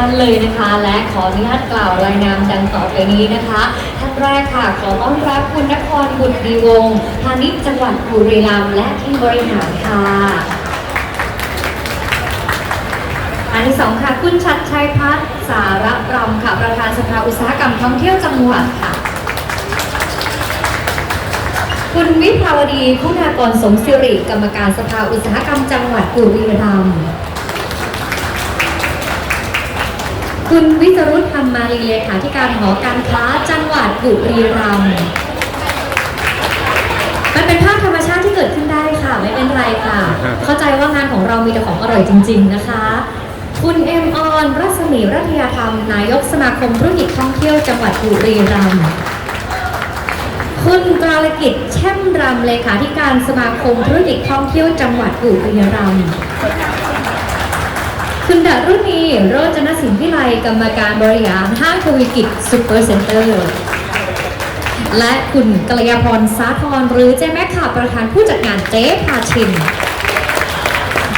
ท่านเลยนะคะ และขออนุญาตกล่าวรายนามดังต่อไปนี้นะคะ ท่านแรกค่ะ ขอต้อนรับคุณนครบุตรดีวงศ์พาณิชย์จังหวัดบุรีรัมย์และทีมบริหารค่ะอันที่สองค่ะ คุณชัดชัยพัฒน์สารรำค่ะ ประธานสภาอุตสาหกรรมท่องเที่ยวจังหวัดค่ะ คุณวิภาวดีคุณากรสมสิริกรรมการสภาอุตสาหกรรมจังหวัดบุรีรัมย์ คุณวิจรุธธรรมมาลีเลขาธิการหอการค้าจังหวัดบุรีรัมย์มันเป็นภาพธรรมชาติที่เกิดขึ้นได้ค่ะ ไม่เป็นไรค่ะ เข้าใจว่างานของเรามีแต่ของอร่อยจริง ๆ นะคะ คุณเอ็มออนรัศมีรัตยธรรม นายกสมาคมธุรกิจท่องเที่ยวจังหวัดบุรีรัมย์คุณกาลกิจแช่มรำเลขาธิการสมาคมธุรกิจท่องเที่ยวจังหวัดบุรีรัมย์ คุณดารุณีโรจนสินวิไลกรรมการบริหารห้างทวีกิจซูเปอร์เซ็นเตอร์และคุณกัลยาพรสาธรหรือเจ๊แม่ข่าประธานผู้จัดงานเจ๊พาชิม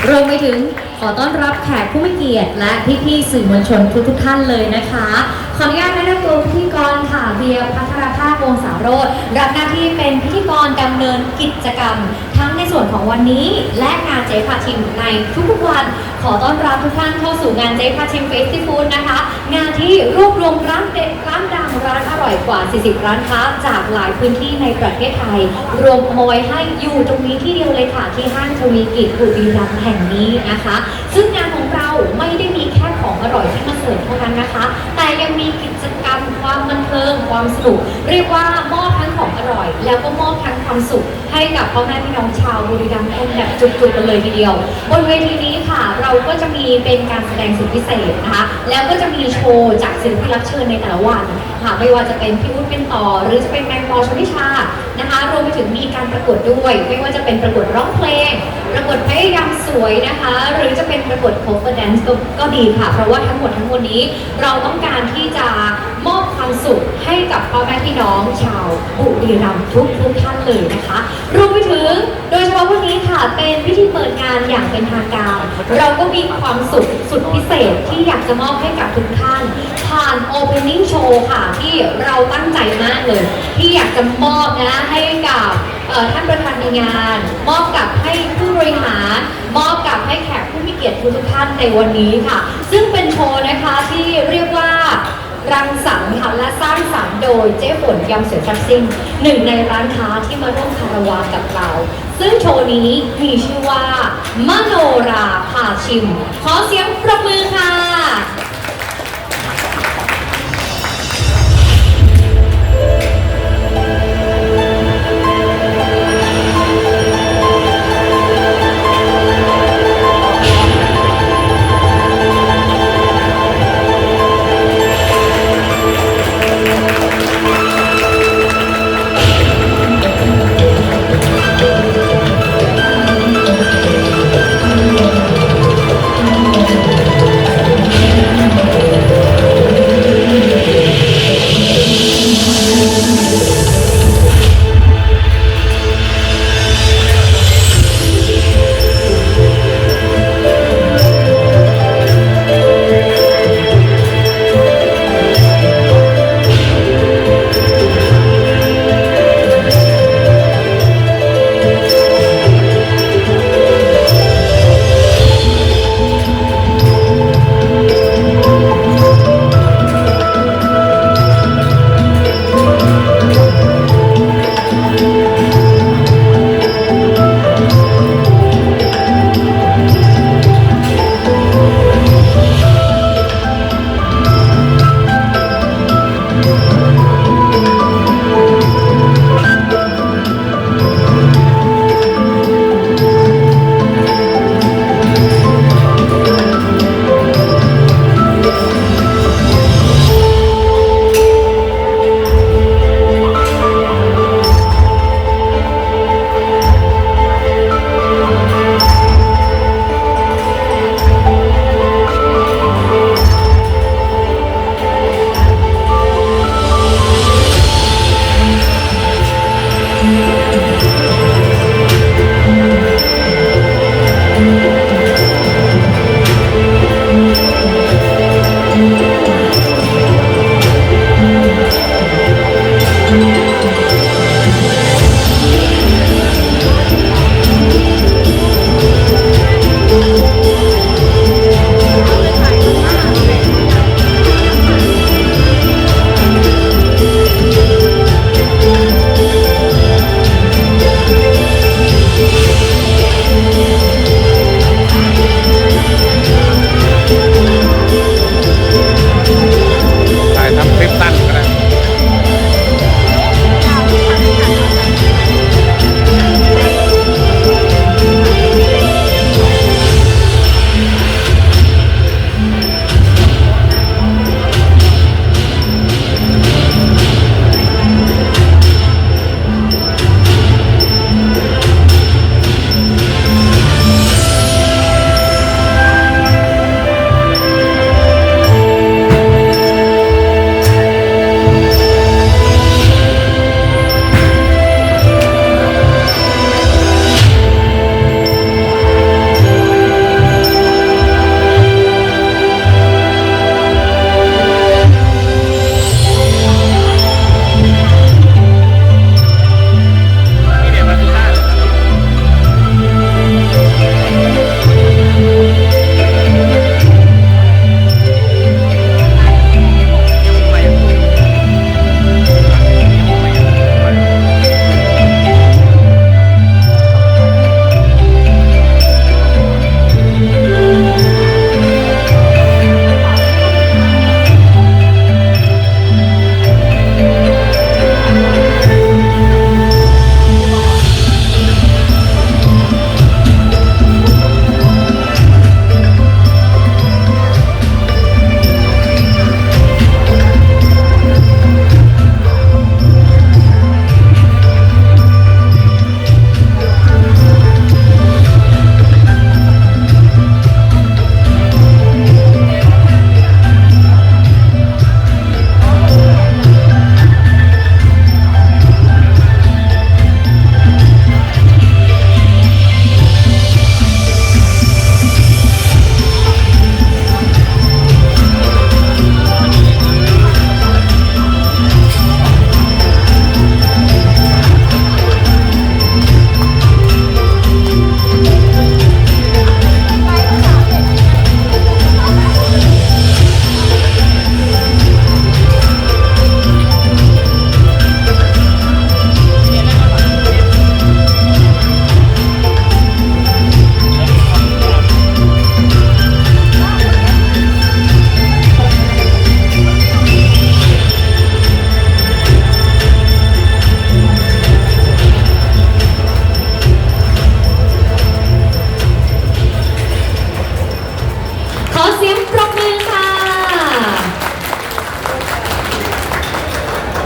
รวมไปถึงขอต้อนรับแขกผู้มีเกียรติและพี่ๆสื่อมวลชนทุกๆท่านเลยนะคะ ขออนุญาตแนะนำตัวพิธีกรค่ะเบียร์พัทรภาควงศาโรธรับหน้าที่เป็นพิธีกรดำเนินกิจกรรม ส่วนของวันนี้และงานเจ๊พาชิมในทุกๆวันขอต้อนรับทุกท่านเข้าสู่งานเจ๊พาชิมเฟสติฟูดนะคะ งานที่รวบรวมร้านเด็ดร้านดังร้านอร่อยกว่า 40 ร้านค้าจากหลายพื้นที่ในประเทศไทย รวมเอาไว้ให้อยู่ตรงนี้ที่เดียวเลยค่ะที่ห้างทวีกิจบุรีรัมย์แห่งนี้นะคะ ซึ่งงานของเราไม่ได้มีแค่ของอร่อยที่มาเสิร์ฟเท่านั้นนะคะ แต่ยังมีกิจกรรมความบันเทิง ความสนุกเรียกว่ามอบทั้งของอร่อย แล้วก็มอบทั้งความสุขให้กับพ่อแม่พี่น้องชาวบุรีรัมย์กันแบบจุกๆกันเลยทีเดียว บนเวทีนี้ค่ะเราก็จะมีเป็นการแสดงสุดพิเศษนะคะแล้วก็จะมีโชว์จากศิลปินรับเชิญในแต่ละวัน ค่ะไม่ว่าจะเป็นพี่วุฒิเป็นต่อ หรือจะเป็นแมงปอชนิชานะคะ รวมไปถึงมีการประกวดด้วย ไม่ว่าจะเป็นประกวดร้องเพลง ประกวดพยายามสวยนะคะ หรือจะเป็นประกวด cover dance ก็ก็ดีค่ะ เพราะว่าทั้งหมดทั้งมวลนี้ เราต้องการที่จะมอบความสุขให้กับพ่อแม่พี่น้องชาวบุรีรัมย์ทุกทุกท่านเลยนะคะรวมไปถึงโดยเฉพาะวันนี้ค่ะเป็นพิธีเปิดงานอย่างเป็นทางการ เราก็มีความสุขสุดพิเศษที่อยากจะมอบให้กับทุกท่านาน opening show ค่ะ ที่เราตั้งใจมากเลย ที่อยากจะมอบนะให้กับท่านประธานในงาน มอบกับให้ผู้บริหารมอบกับให้แขกผู้มีเกียรติทุกท่านในวันนี้ค่ะ ซึ่งเป็นโชว์นะคะที่เรียกว่ารังสรรค์ค่ะและสร้างสรรค์โดยเจ๊ฝนยำเสือซักซิ่งหนึ่งในร้านค้าที่มาร่วมคารวากับเรา ซึ่งโชว์นี้มีชื่อว่ามโนราพาชิม ขอเสียงปรบมือค่ะ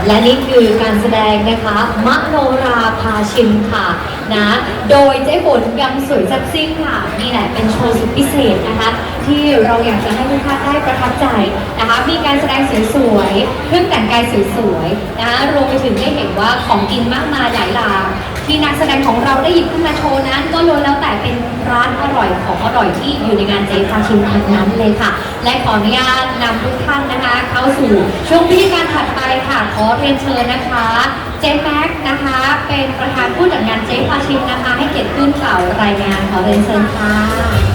และนี่คือการแสดงนะคะมโนราพาชิมค่ะนะ โดยเจ๊ฝนยังสวยซักซิ่งค่ะนี่แหละเป็นโชว์สุดพิเศษนะคะ ที่เราอยากจะให้ทุกท่านได้ประทับใจนะคะ มีการแสดงสวยๆเครื่องแต่งกายสวยๆนะคะรวมไปถึงได้เห็นว่าของกินมากมายหลายหลาก ที่นักแสดงของเราได้หยิบขึ้นมาโชว์นั้น ก็ล้วนแล้วแต่เป็นร้านอร่อยของอร่อยที่อยู่ในงานเจ๊พาชิมทั้งนั้นเลยค่ะ และขออนุญาตนำทุกท่านนะคะ เข้าสู่ช่วงพิธีการถัดไปค่ะขอเรียนเชิญนะคะ เจ๊แม็กซ์นะคะ เป็นประธานผู้จัดงานเจ๊พาชิมนะคะ ให้เกียรติขึ้นกล่าวรายงานขอเรียนเชิญค่ะ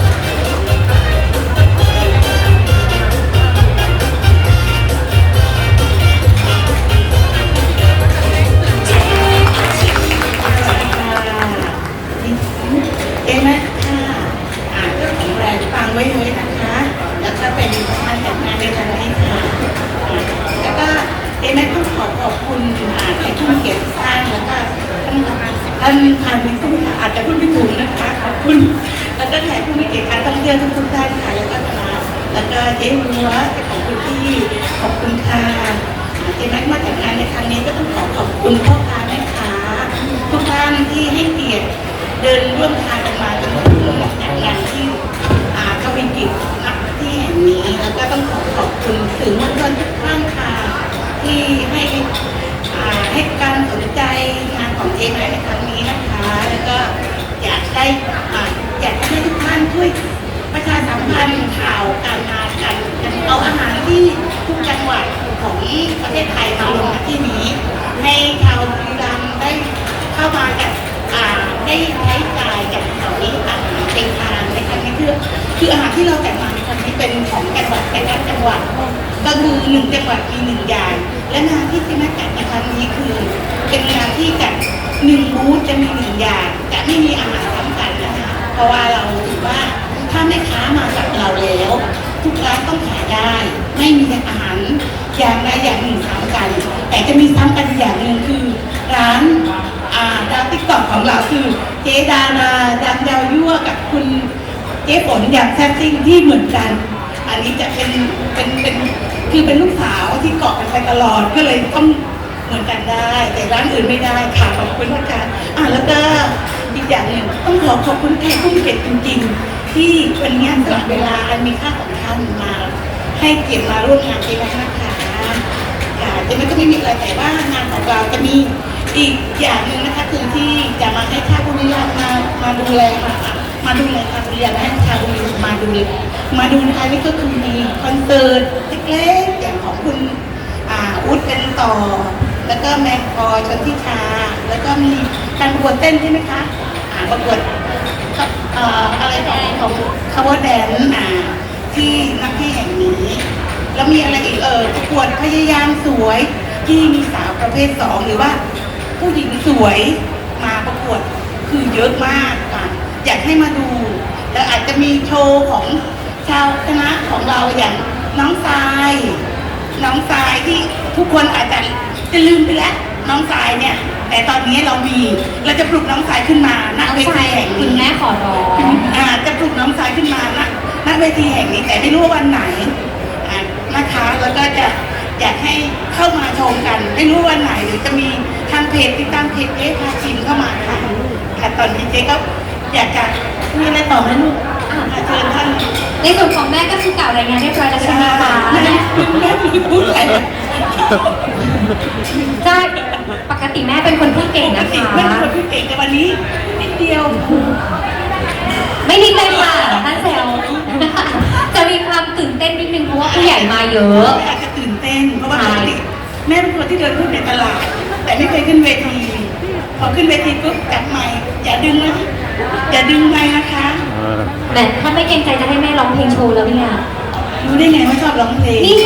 านทานมีผู้อาจจะพูดไม่ถูกนะคะขอบคุณแล้วก็แขกผู้มีเกียรติการท่องเที่ยวทุกท่านค่ะแล้วก็คณะแล้วก็เจ๊หัวเจ้าของพื้นที่ขอบคุณค่ะอ่าเจ๊แม็กมาจัดงานในครั้งนี้ก็ต้องขอขอบคุณพ่อค้าแม่ค้าทุกท่านที่ให้เกียรติเดินร่วมทางกันมาจนถึงจัดงานที่อ่าทวินกิจนักที่แห่งนี้แล้วก็ต้องขอขอบคุณสื่อมวลชนทุกท่านค่ะที่ให้อ่าให้การสนใจงาน ของเจมในครั้งนี้นะคะ แล้วก็อยากได้อ่าอยากให้ทุกท่านช่วยประชาสัมพันธ์ข่าวการงานกันเอาอาหารที่ทุกจังหวัดของประเทศไทยมาลงที่นี้ให้ชาวบุรีรัมย์ได้เข้ามากับอ่าได้ใช้จ่ายกับเหล่านี้อาหารเป็นทานในครั้งนี้คือคืออาหารที่เราจัดมาในครั้งนี้เป็นของจังหวัดเป็นด้านจังหวัดก็คือหนึ่งจังหวัดมีหนึ่งอย่าง และงานที่ที่นักจัดในครั้งนี้คือ เป็นงานที่จัดหนึ่งบูธจะมีหนึ่งอย่างจะไม่มีอาหารซ้ำกันนะคะเพราะว่าเราถือว่าถ้าแม่ค้ามากับเราแล้ว ทุกร้านต้องขายได้ ไม่มีอาหารอย่างใดอย่างหนึ่งซ้ำกัน แต่จะมีซ้ำกันอย่างหนึ่งคือร้านอ่าดาวติ๊กต็อกของเราคือเจดาราดังดาวยั่วกับคุณเจ๊ฝนอย่างแท้จริงที่เหมือนกัน อันนี้จะเป็นเป็นเป็นคือเป็นลูกสาวที่เกาะกันไปตลอดก็เลยต้องเหมือนกันได้ แต่ร้านอื่นไม่ได้ค่ะขอบคุณนะคะอ่าแล้วก็อีกอย่างหนึ่งต้องขอขอบคุณแขกผู้มีเกียรติจริงๆ ที่วันนี้สละเวลาอันมีค่าของท่านมา ให้เกียรติมาร่วมงานที่ร้านนะคะค่ะแต่มันก็ไม่มีอะไรแต่ว่างานของเราจะมีอีกอย่างหนึ่งนะคะคือที่จะมาให้ชาวบุรีรัมย์มามาดูแลมา มาดูแลชาวบุรีรัมย์และให้ชาวบุรีรัมย์มาดูแลมาดูนะคะนี่ก็คือมีคอนเสิร์ตเล็กๆอย่างของคุณอ่าอุดเป็นต่อ แล้วก็แมกกอชนทิชา แล้วก็มีการประกวดเต้นใช่ไหมคะอ่าประกวดอะไรของของคาร์บอนแดนอ่าที่นักที่แห่งนี้ แล้วมีอะไรอีกเออประกวดพยายามสวยที่มีสาวประเภทสองหรือว่าผู้หญิงสวยมาประกวดคือเยอะมาก อยากให้มาดูแล้วอาจจะมีโชว์ของชาวคณะของเราอย่างน้องทราย น้องทรายที่ทุกคนอาจจะจะลืมไปแล้วน้องทรายเนี่ย แต่ตอนนี้เรามีเราจะปลุกน้องทรายขึ้นมาณน้องเวทีแห่งนี้คุณแม่ขอร้องอาจะปลุกน้องสายขึ้นมาณณเวทีแห่งนี้แต่ไม่รู้ว่าวันไหนนะคะแล้วก็จะอยากให้เข้ามาชมกัน ไม่รู้วันไหนหรือจะมีทางเพจติดตามเพจเจ๊พาชิมเข้ามาค่ะค่ะตอนนี้เจ๊ก็ อยากจะมีอะไรต่อไหมลูกอ่าเชิญท่านในส่วนของแม่ก็คือกล่าวรายงานเรียบร้อยแล้วใช่ไหมคะแม่แม่พูดอะไรนะใช่ปกติแม่เป็นคนพูดเก่งปกนะติคะ แม่เป็นคนพูดเก่งแต่วันนี้นิดเดียว ไม่นิดเลยค่ะท่านแซวจะมีความตื่นเต้นนิดนึงเพราะว่าผู้ใหญ่มาเยอะแม่อาจจะตื่นเต้นเพราะว่าปกติแม่เป็นคนที่เดินขึ้นในตลาดแต่ไม่เคยขึ้นเวทีพอขึ้นเวทีปุ๊บจับไมค์อย่าดึงนะ อย่าดึงไมค์นะคะแหมถ้าไม่เกรงใจจะให้แม่ร้องเพลงโชว์แล้วเนี่ย รู้ได้ไงว่าชอบร้องเพลงนี่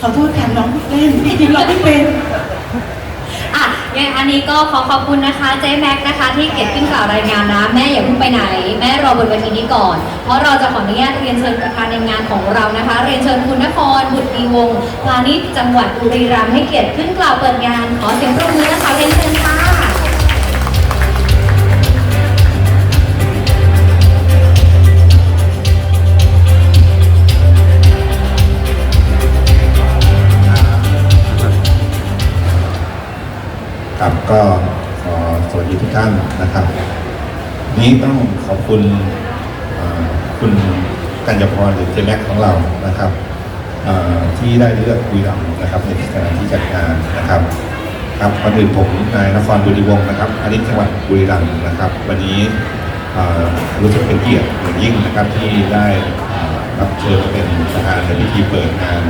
ขอโทษค่ะน้องพูดเล่นจริงๆร้องไม่เป็นอะงั้นอันนี้ก็ขอขอบคุณนะคะเจ๊แม็กซ์นะคะ ที่เกียรติขึ้นกล่าวรายงานนะแม่อย่าเพิ่งไปไหน แม่รอบนเวทีนี้ก่อน เพราะเราจะขออนุญาตเรียนเชิญประธานในงานของเรานะคะ เรียนเชิญคุณนครบุตรดีวงศ์พาณิชย์จังหวัดบุรีรัมย์ให้เกียรติขึ้นกล่าวเปิดงาน ขอเสียงปรบมือนะคะเรียนเชิญค่ะ ก็ขอสวัสดีทุกท่านนะครับ นี้ต้องขอบคุณคุณกัญญาพรหรือเจแม็กของเรานะครับที่ได้เลือกคุยรำนะครับในสถานที่จัดงานนะครับครับก่อนอื่นผมนายนครบุรีวงศ์นะครับอันนี้จังหวัดบุรีรัมย์นะครับ วันนี้รู้สึกเป็นเกียรติอย่างยิ่งนะครับที่ได้รับเชิญมาเป็นประธานในพิธีเปิดงาน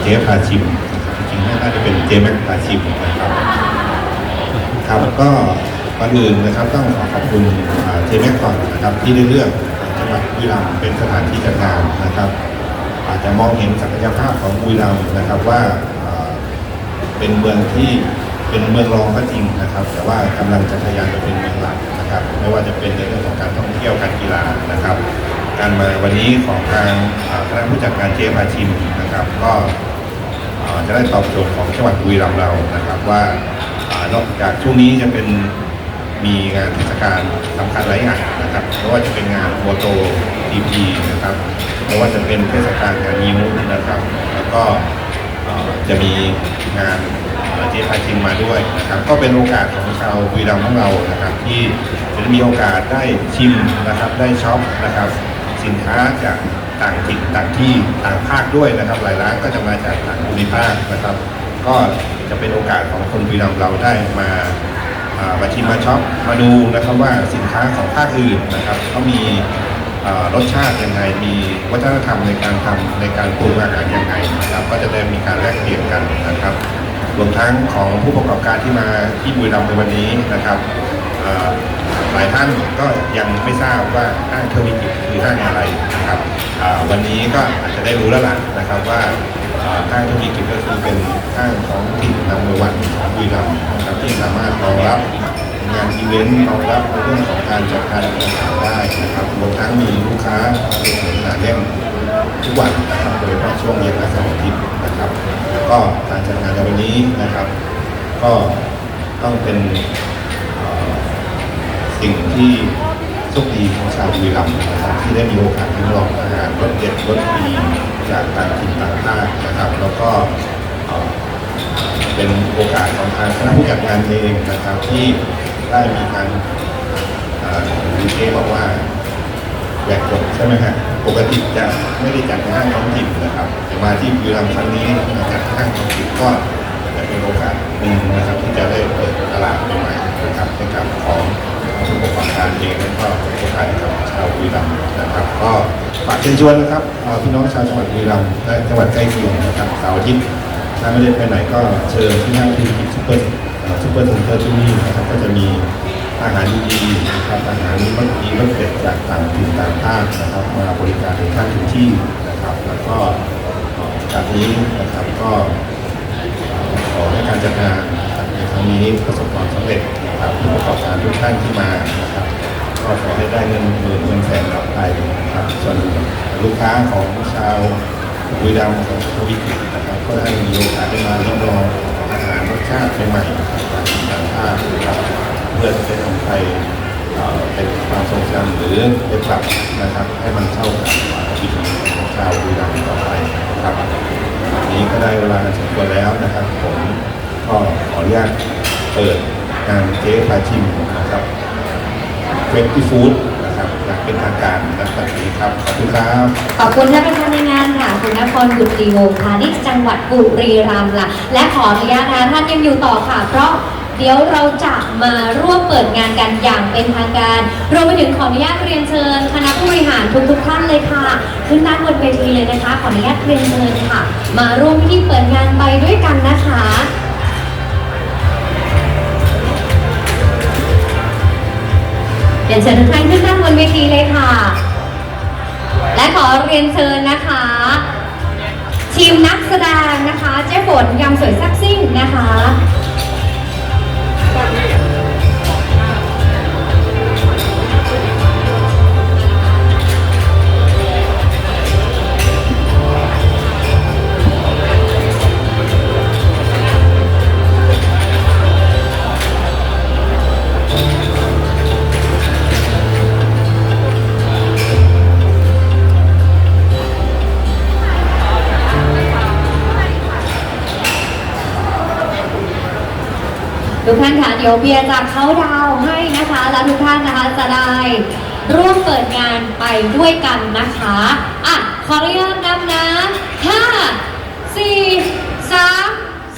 เจ๊พาชิมจริงๆน่าจะเป็นเจ๊แม็กพาชิมนะครับ ครับก็ก่อนอื่นนะครับต้องขอขอบคุณเจแม็กก่อนนะครับที่ได้เลือกจังหวัดบุรีรัมย์เป็นสถานที่จัดงานนะครับ อาจจะมองเห็นศักยภาพของบุรีรัมย์นะครับว่าเป็นเมืองที่เป็นเมืองรองก็จริงนะครับ แต่ว่ากำลังจะทะยานไปเป็นเมืองหลักนะครับไม่ว่าจะเป็นในเรื่องของการท่องเที่ยวการกีฬานะครับ การมาวันนี้ของทางคณะผู้จัดการเจพาชิมนะครับ ก็จะได้ตอบโจทย์ของจังหวัดบุรีรัมย์เรานะครับว่า นอกจากช่วงนี้จะเป็นมีงานเทศกาลสำคัญหลายอย่างนะครับไม่ว่าจะเป็นงานโมโตดีพีนะครับไม่ว่าจะเป็นเทศกาลงานยิ้วนะครับ แล้วก็จะมีงานเอ่อเจพาชิมมาด้วยนะครับ ก็เป็นโอกาสของชาวบุรีรัมย์ของเรานะครับ ที่จะมีโอกาสได้ชิมนะครับได้ช็อปนะครับ สินค้าจากต่างถิ่นต่างที่ต่างภาคด้วยนะครับ หลายร้านก็จะมาจากต่างภูมิภาคนะครับ ก็จะเป็นโอกาสของคนบุรีรัมย์เราได้มาามาชิมมาช็อปมาดูนะครับว่าสินค้าของภาคอื่นนะครับเขามีรสชาติยังไง มีวัฒนธรรมในการทำในการปรุงอาหารยังไงนะครับ ก็จะได้มีการแลกเปลี่ยนกันนะครับ รวมทั้งของผู้ประกอบการที่มาที่บุรีรัมย์ในวันนี้นะครับหลายท่านก็ยังไม่ทราบว่าห้างเทอร์มิกิคือห้างอะไรนะครับวันนี้ก็อาจจะได้รู้แล้วล่ะนะครับว่า อ่าห้างเทอร์มิกิก็คือเป็นห้างของถิ่นำเมืองวันของบุรีรัมย์นะครับที่สามารถรองรับงานอีเวนต์รองรับในเรื่องของการจัดการแข่งขันได้นะครับรวมทั้งมีลูกค้าเป็นหนาแน่นทุกวันนะครับโดยเฉพาะช่วงเย็นและเสาร์อาทิตย์นะครับแล้วก็การจัดงานในวันนี้นะครับ ก็ต้องเป็นสิ่งที่ โชคดีของชาวบุรีรัมย์นะครับที่ได้มีโอกาสที่ลองอาหารรสเด็ดรสดีจากต่างถิ่นต่างภาคนะครับ แล้วก็เป็นโอกาสของทางคณะผู้จัดงานเองนะครับที่ได้มีการมีเจบอกว่าแบกกฎใช่ไหมฮะปกติจะไม่ได้จัดในห้างท้องถิ่นนะครับแต่มาที่บุรีรัมย์ครั้งนี้มาจัดห้างท้องถิ่นก็จะเป็นโอกาสหนึ่งนะครับที่จะได้เปิดตลาดใหม่ๆนะครับให้กับของ ผู้ประกอบการเองและก็โอกาสให้กับชาวบุรีรัมย์นะครับ ก็ฝากเชิญชวนนะครับพี่น้องชาวจังหวัดบุรีรัมย์และจังหวัดใกล้เคียงนะครับเสาร์อาทิตย์ถ้าไม่ได้ไปไหนก็เชิญที่ห้างที่ซุปเปอร์ซุปเปอร์เซ็นเตอร์ที่นี่นะครับก็จะมีอาหารดีๆนะครับอาหารรสดีรสเด็ดจากต่างถิ่นต่างภาคนะครับ มาบริการถึงท่านถึงที่นะครับ แล้วก็จากนี้นะครับก็ขอให้การจัดงานในครั้งนี้ประสบความสำเร็จ นะครับผู้ประกอบการทุกท่านที่มานะครับก็ขอให้ได้เงินหมื่นเงินแสนกลับไปนะครับส่วนลูกค้าของชาวบุรีรัมย์ของทวิกิจนะครับก็ได้มีโอกาสได้มาลิ้มลองอาหารรสชาติใหม่ๆนะครับต่างภาคนะครับเพื่อจะทำไปเอ่อเป็นความทรงจำหรือไปปรับนะครับ ให้มันเข้ากับวิถีของชาวบุรีรัมย์ต่อไปนะครับนนี้ก็ได้เวลาสมควรแล้วนะครับ ผมก็ขออนุญาตเปิด งานเจ๊พาชิมนะครับเวทีฟู้ดนะครับอย่างเป็นทางการนะครับนี้ครับขอบคุณครับขอบคุณท่านประธานในงานค่ะคุณนครบุรีวงศ์พาณิชย์จังหวัดบุรีรัมย์ล่ะและขออนุญาตนะท่านยังอยู่ต่อค่ะ เพราะเดี๋ยวเราจะมาร่วมเปิดงานกันอย่างเป็นทางการรวมไปถึงขออนุญาตเรียนเชิญคณะผู้บริหารทุกๆท่านเลยค่ะ ขึ้นด้านบนเวทีเลยนะคะ ขออนุญาตเรียนเชิญค่ะ มาร่วมพิธีเปิดงานไปด้วยกันนะคะ รียนเชิญทุกท่านขึ้นด้างบนเวทีเลยค่ะ และขอเรียนเชิญนะคะ ทีมนักแสดงนะคะ เจ๊ฝนยำสวยแซ่บซิ่งนะคะ ทุกท่านคะเดี๋ยวเบียร์จะเข้าดาวให้นะคะ แล้วทุกท่านนะคะจะได้ร่วมเปิดงานไปด้วยกันนะคะอะขออนุญาตนับนะห้าสี่สาม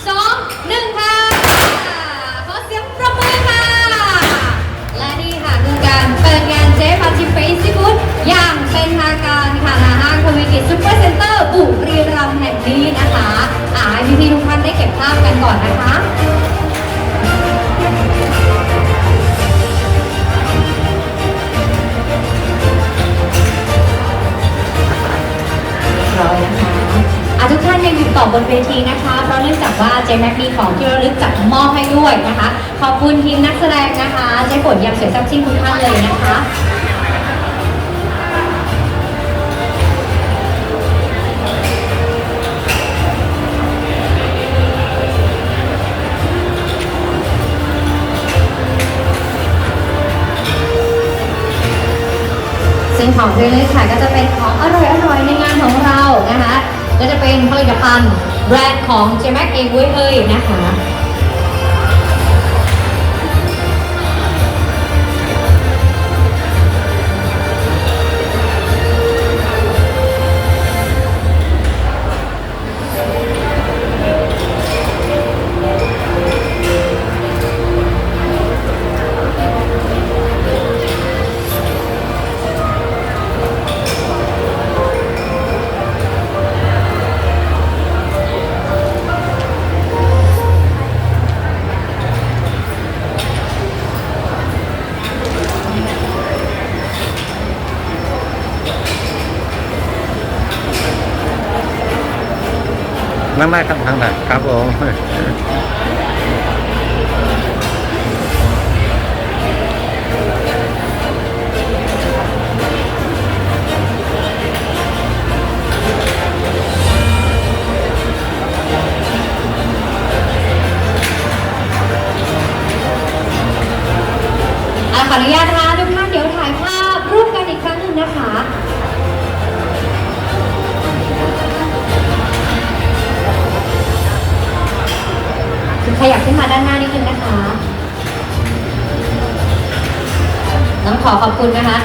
สองหนึ่งค่ะขอเสียงปรบมือค่ะ และนี่ค่ะคือการเปิดงานเจ๊พาชิเฟสติวัลอย่างเป็นทางการค่ะณห้างทวีกิจซุปเปอร์เซ็นเตอร์บุรีรัมย์แห่งนี้นะคะอ่าให้พี่ๆทุกท่านได้เก็บภาพกันก่อนนะคะ ร้อยนะคะอะทุกท่านยังอยู่ต่อบนเวทีนะคะ เพราะเนื่องจากว่าเจแม็กมีของที่ระลึกจัดมอบให้ด้วยนะคะ ขอบคุณทีมนักแสดงนะคะเจ๊ฝนยำเสือซับซิ่งทุกท่านเลยนะคะ ของที่ระลึกค่ะก็จะเป็นของอร่อยอร่อยในงานของเรานะคะก็จะเป็นผลิตภัณฑ์แบรนด์ของเจม็กเองเว้ยเฮ้ยนะคะ มากครับทางไหนครับผม อขอขอบคุณนะคะ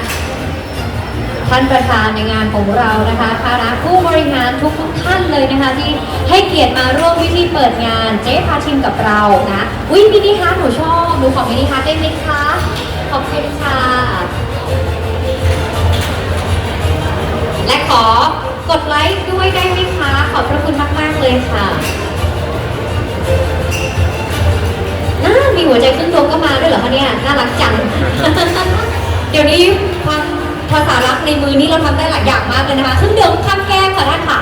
ท่านประธานในงานของเรานะคะคณะผู้บริหารทุกทุกท่านเลยนะคะ ที่ให้เกียรติมาร่วมพิธีเปิดงานเจ๊พาชิมกับเรานะอุ้ยมินิฮาร์ทหนูชอบหนูขอมินิฮาร์ทได้ไหมคะขอบคุณค่ะและขอกดไลค์ด้วยได้ไหมคะ ขอบพระคุณมาก ๆ เลยค่ะน่ามีหัวใจครึ่งดวงก็มาด้วยเหรอคะเนี่ย น่ารักจัง เดี๋ยวนี้ความภาษารักในมือนี้เราทำได้หลายอย่างมากเลยนะคะซึ่งเดิมข้างแก้มค่ะท่านขา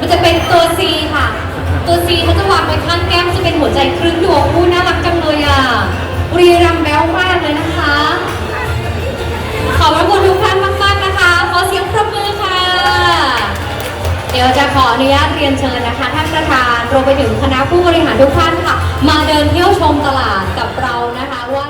มันจะเป็นตัว C ค่ะ ตัว C เขาจะวางไว้ข้างแก้มจะเป็นหัวใจครึ่งดวงอู้น่ารักจังเลยอะบุรีรัมแบ๊วมากเลยนะคะ ขอบพระคุณทุกท่านมากๆนะคะ ขอเสียงปรบมือค่ะ เดี๋ยวจะขออนุญาตเรียนเชิญนะคะ ท่านประธานรวมไปถึงคณะผู้บริหารทุกท่านค่ะ มาเดินเที่ยวชมตลาดกับเรานะคะว่า